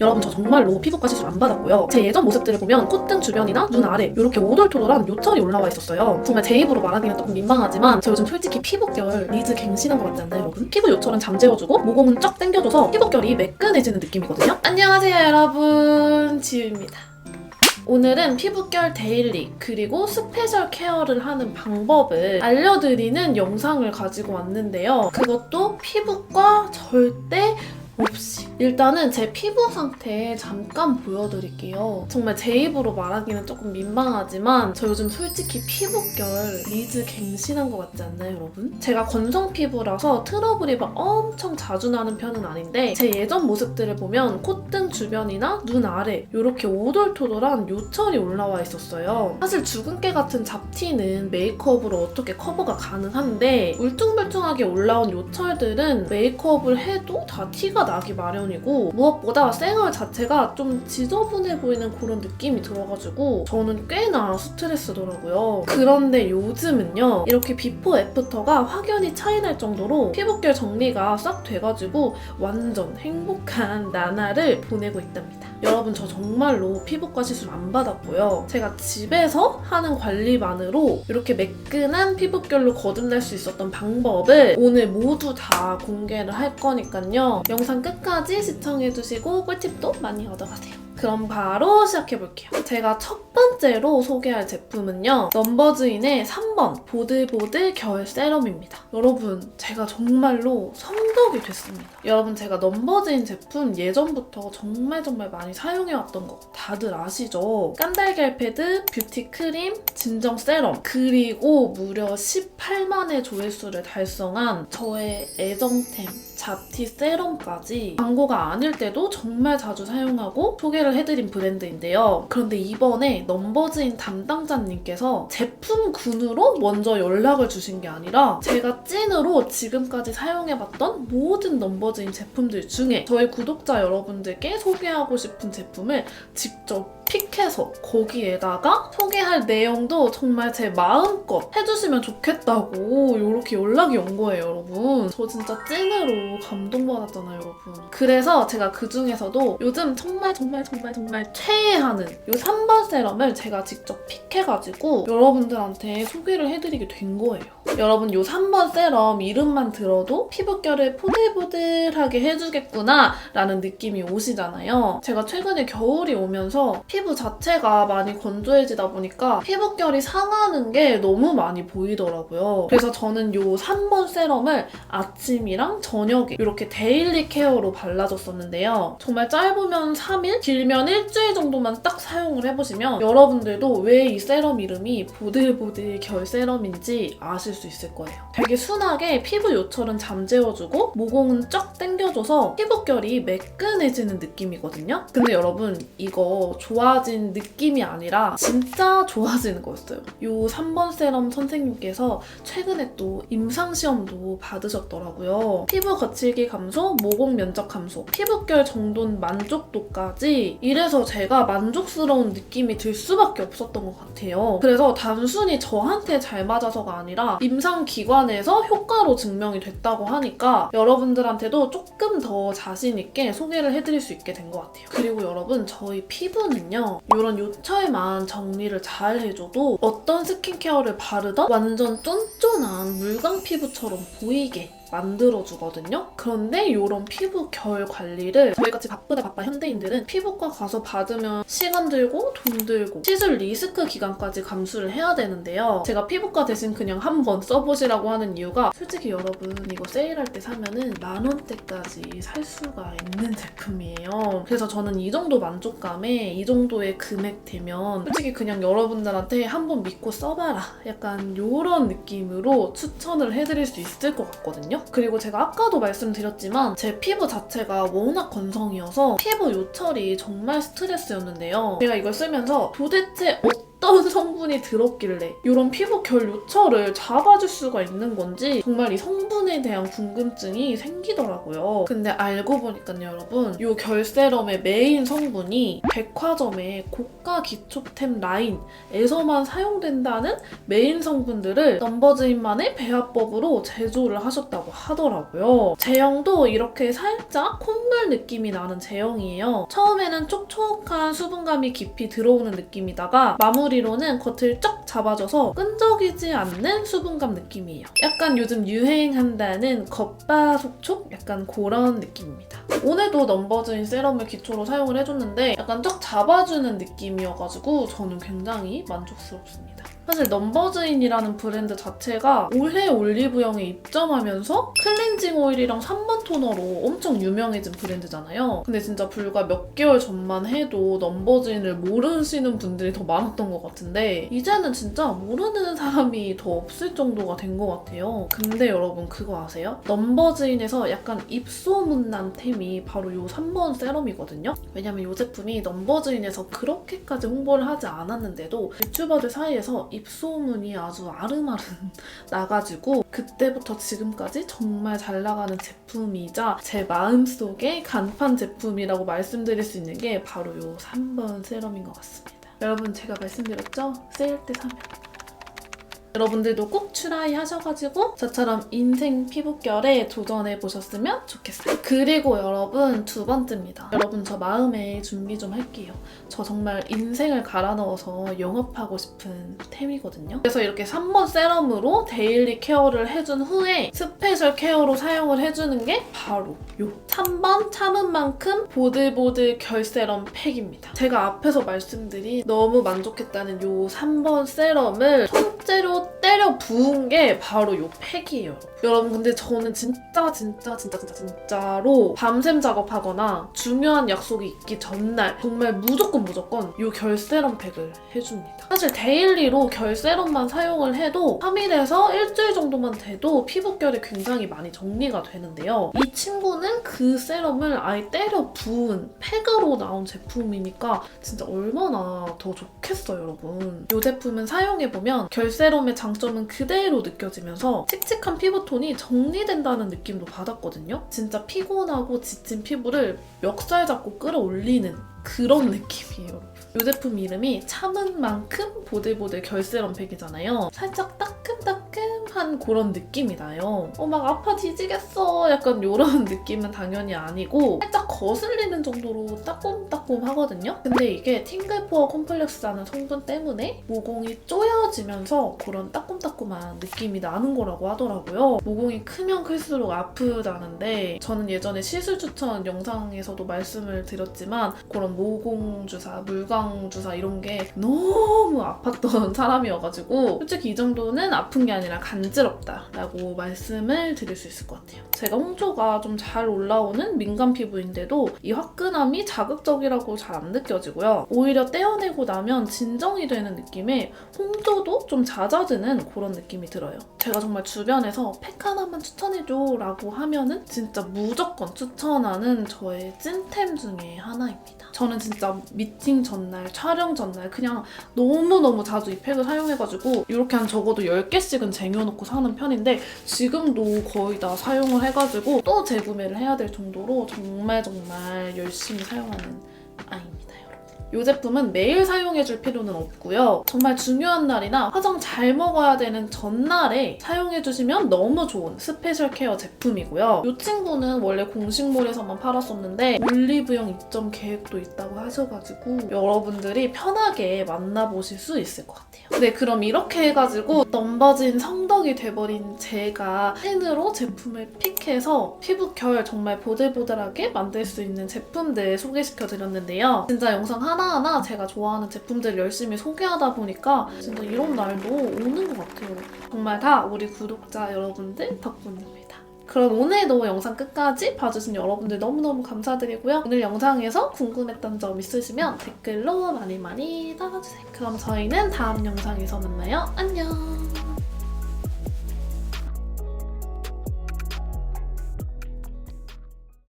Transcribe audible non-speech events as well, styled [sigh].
여러분 저 정말로 피부과 시술 안 받았고요. 제 예전 모습들을 보면 콧등 주변이나 눈 아래 이렇게 오돌토돌한 요철이 올라와 있었어요. 정말 제 입으로 말하기는 조금 민망하지만 저 요즘 솔직히 피부결 리즈 갱신한 것 같지 않나요 여러분? 피부 요철은 잠재워주고 모공은 쫙 당겨줘서 피부결이 매끈해지는 느낌이거든요. 안녕하세요 여러분 지우입니다. 오늘은 피부결 데일리 그리고 스페셜 케어를 하는 방법을 알려드리는 영상을 가지고 왔는데요. 그것도 피부과 절대 없이 일단은 제 피부 상태 잠깐 보여드릴게요. 정말 제 입으로 말하기는 조금 민망하지만 저 요즘 솔직히 피부결 리즈 갱신한 것 같지 않나요 여러분? 제가 건성 피부라서 트러블이 막 엄청 자주 나는 편은 아닌데 제 예전 모습들을 보면 콧등 주변이나 눈 아래 이렇게 오돌토돌한 요철이 올라와 있었어요. 사실 주근깨 같은 잡티는 메이크업으로 어떻게 커버가 가능한데 울퉁불퉁하게 올라온 요철들은 메이크업을 해도 다 티가 나기 마련이고 무엇보다 생얼 자체가 좀 지저분해 보이는 그런 느낌이 들어가지고 저는 꽤나 스트레스더라고요. 그런데 요즘은요 이렇게 비포 애프터가 확연히 차이날 정도로 피부결 정리가 싹 돼가지고 완전 행복한 나날을 보내고 있답니다. 여러분 저 정말로 피부과 시술 안 받았고요. 제가 집에서 하는 관리만으로 이렇게 매끈한 피부결로 거듭날 수 있었던 방법을 오늘 모두 다 공개를 할 거니까요. 영상 끝까지 시청해주시고 꿀팁도 많이 얻어가세요. 그럼 바로 시작해볼게요. 제가 첫 번째로 소개할 제품은요. 넘버즈인의 3번 보들보들 겨울 세럼입니다. 여러분, 제가 정말로 성덕이 됐습니다. 여러분, 제가 넘버즈인 제품 예전부터 정말 정말 많이 사용해왔던 거 다들 아시죠? 깐달걀 패드, 뷰티 크림, 진정 세럼, 그리고 무려 18만의 조회수를 달성한 저의 애정템 잡티 세럼까지 광고가 아닐 때도 정말 자주 사용하고 소개를 해드린 브랜드인데요. 그런데 이번에 넘버즈인 담당자님께서 제품군으로 먼저 연락을 주신 게 아니라 제가 찐으로 지금까지 사용해봤던 모든 넘버즈인 제품들 중에 저희 구독자 여러분들께 소개하고 싶은 제품을 직접 픽해서 거기에다가 소개할 내용도 정말 제 마음껏 해주시면 좋겠다고 이렇게 연락이 온 거예요, 여러분. 저 진짜 찐으로 감동받았잖아요, 여러분. 그래서 제가 그 중에서도 요즘 정말 정말 정말 정말 최애하는 이 3번 세럼을 제가 직접 픽해가지고 여러분들한테 소개를 해드리게 된 거예요. 여러분, 이 3번 세럼 이름만 들어도 피부결을 포들포들하게 해주겠구나 라는 느낌이 오시잖아요. 제가 최근에 겨울이 오면서 피부 자체가 많이 건조해지다 보니까 피부결이 상하는 게 너무 많이 보이더라고요. 그래서 저는 이 3번 세럼을 아침이랑 저녁 에 이렇게 데일리 케어로 발라줬었는데요. 정말 짧으면 3일, 길면 일주일 정도만 딱 사용을 해보시면 여러분들도 왜 이 세럼 이름이 보들보들 결 세럼인지 아실 수 있을 거예요. 되게 순하게 피부 요철은 잠재워주고 모공은 쫙 당겨줘서 피부결이 매끈해지는 느낌이거든요. 근데 여러분 이거 좋아진 느낌이 아니라 진짜 좋아지는 거였어요. 이 3번 세럼 선생님께서 최근에 또 임상시험도 받으셨더라고요. 피부 거칠기 감소, 모공 면적 감소, 피부결 정돈 만족도까지 이래서 제가 만족스러운 느낌이 들 수밖에 없었던 것 같아요. 그래서 단순히 저한테 잘 맞아서가 아니라 임상기관에서 효과로 증명이 됐다고 하니까 여러분들한테도 조금 더 자신있게 소개를 해드릴 수 있게 된 것 같아요. 그리고 여러분 저희 피부는요 이런 요철만 정리를 잘 해줘도 어떤 스킨케어를 바르던 완전 쫀쫀한 물광 피부처럼 보이게 만들어주거든요. 그런데 이런 피부 결 관리를 저희같이 바쁘다 바빠 현대인들은 피부과 가서 받으면 시간 들고 돈 들고 시술 리스크 기간까지 감수를 해야 되는데요. 제가 피부과 대신 그냥 한번 써보시라고 하는 이유가 솔직히 여러분 이거 세일할 때 사면은 만 원대까지 살 수가 있는 제품이에요. 그래서 저는 이 정도 만족감에 이 정도의 금액 되면 솔직히 그냥 여러분들한테 한번 믿고 써봐라 약간 이런 느낌으로 추천을 해드릴 수 있을 것 같거든요. 그리고 제가 아까도 말씀드렸지만 제 피부 자체가 워낙 건성이어서 피부 요철이 정말 스트레스였는데요. 제가 이걸 쓰면서 도대체 어떤 성분이 들었길래 이런 피부 결 요철을 잡아줄 수가 있는 건지 정말 이 성분에 대한 궁금증이 생기더라고요. 근데 알고 보니까요, 여러분, 이 결세럼의 메인 성분이 백화점의 고가 기초템 라인에서만 사용된다는 메인 성분들을 넘버즈인만의 배합법으로 제조를 하셨다고 하더라고요. 제형도 이렇게 살짝 콧물 느낌이 나는 제형이에요. 처음에는 촉촉한 수분감이 깊이 들어오는 느낌이다가 마무리 로는 겉을 쩍 잡아줘서 끈적이지 않는 수분감 느낌이에요. 약간 요즘 유행한다는 겉바 속촉? 약간 그런 느낌입니다. 오늘도 넘버즈인 세럼을 기초로 사용을 해줬는데 약간 쩍 잡아주는 느낌이어가지고 저는 굉장히 만족스럽습니다. 사실 넘버즈인이라는 브랜드 자체가 올해 올리브영에 입점하면서 클렌징 오일이랑 3번 토너로 엄청 유명해진 브랜드잖아요. 근데 진짜 불과 몇 개월 전만 해도 넘버즈인을 모르시는 분들이 더 많았던 것 같은데 이제는 진짜 모르는 사람이 더 없을 정도가 된 것 같아요. 근데 여러분 그거 아세요? 넘버즈인에서 약간 입소문 난 템이 바로 이 3번 세럼이거든요. 왜냐면 이 제품이 넘버즈인에서 그렇게까지 홍보를 하지 않았는데도 유튜버들 사이에서 입소문이 아주 아름아름 [laughs] 나가지고 그때부터 지금까지 정말 잘 나가는 제품이자 제 마음속의 간판 제품이라고 말씀드릴 수 있는 게 바로 이 3번 세럼인 것 같습니다. 여러분 제가 말씀드렸죠? 세일 때 사면 여러분들도 꼭 트라이 하셔가지고 저처럼 인생 피부결에 도전해 보셨으면 좋겠어요. 그리고 여러분 두 번째입니다. 여러분 저 마음에 준비 좀 할게요. 저 정말 인생을 갈아 넣어서 영업하고 싶은 템이거든요. 그래서 이렇게 3번 세럼으로 데일리 케어를 해준 후에 스페셜 케어로 사용을 해주는 게 바로 요 3번 참은 만큼 보들보들 결 세럼 팩입니다. 제가 앞에서 말씀드린 너무 만족했다는 요 3번 세럼을 통째로 때려 부은 게 바로 요 팩이에요. 여러분 근데 저는 진짜 진짜 진짜 진짜 진짜로 밤샘 작업하거나 중요한 약속이 있기 전날 정말 무조건 무조건 요 결세럼 팩을 해줍니다. 사실 데일리로 결세럼만 사용을 해도 3일에서 일주일 정도만 돼도 피부결이 굉장히 많이 정리가 되는데요. 이 친구는 그 세럼을 아예 때려 부은 팩으로 나온 제품이니까 진짜 얼마나 더 좋겠어요, 여러분. 이 제품은 사용해보면 결세럼의 장점은 그대로 느껴지면서 칙칙한 피부톤이 정리된다는 느낌도 받았거든요. 진짜 피곤하고 지친 피부를 멱살 잡고 끌어올리는 그런 느낌이에요. 이 제품 이름이 참은 만큼 보들보들 결세럼 팩이잖아요. 살짝 따끔따끔한 그런 느낌이 나요. 어, 막 아파 뒤지겠어. 약간 이런 [laughs] 느낌은 당연히 아니고 살짝 거슬리는 정도로 따끔따끔 하거든요. 근데 이게 팅글포어 콤플렉스라는 성분 때문에 모공이 쪼여지면서 그런 따끔따끔한 느낌이 나는 거라고 하더라고요. 모공이 크면 클수록 아프다는데 저는 예전에 시술 추천 영상에서도 말씀을 드렸지만 그런 모공 주사, 물광 주사 이런 게 너무 아팠던 [laughs] 사람이어가지고 솔직히 이 정도는 아픈 게 아니라 간지럽다라고 말씀을 드릴 수 있을 것 같아요. 제가 홍조가 좀 잘 올라오는 민감 피부인데도 이 화끈함이 자극적이라고 잘 안 느껴지고요. 오히려 떼어내고 나면 진정이 되는 느낌에 홍조도 좀 잦아드는 그런 느낌이 들어요. 제가 정말 주변에서 팩 하나만 추천해줘 라고 하면은 진짜 무조건 추천하는 저의 찐템 중에 하나입니다. 저는 진짜 미팅 전날, 촬영 전날 그냥 너무너무 자주 이 팩을 사용해가지고 이렇게 한 적어도 10개씩은 쟁여놓고 사는 편인데 지금도 거의 다 사용을 해가지고 또 재구매를 해야 될 정도로 정말 정말 열심히 사용하는. 이 제품은 매일 사용해줄 필요는 없고요. 정말 중요한 날이나 화장 잘 먹어야 되는 전날에 사용해주시면 너무 좋은 스페셜 케어 제품이고요. 이 친구는 원래 공식몰에서만 팔았었는데 올리브영 입점 계획도 있다고 하셔가지고 여러분들이 편하게 만나보실 수 있을 것 같아요. 네, 그럼 이렇게 해가지고 넘버진 성덕이 돼버린 제가 펜으로 제품을 픽해서 피부 결 정말 보들보들하게 만들 수 있는 제품들 소개시켜드렸는데요. 진짜 영상 하나 하나 제가 좋아하는 제품들을 열심히 소개하다 보니까 진짜 이런 날도 오는 것 같아요. 정말 다 우리 구독자 여러분들 덕분입니다. 그럼 오늘도 영상 끝까지 봐주신 여러분들 너무너무 감사드리고요. 오늘 영상에서 궁금했던 점 있으시면 댓글로 많이 많이 달아주세요. 그럼 저희는 다음 영상에서 만나요. 안녕!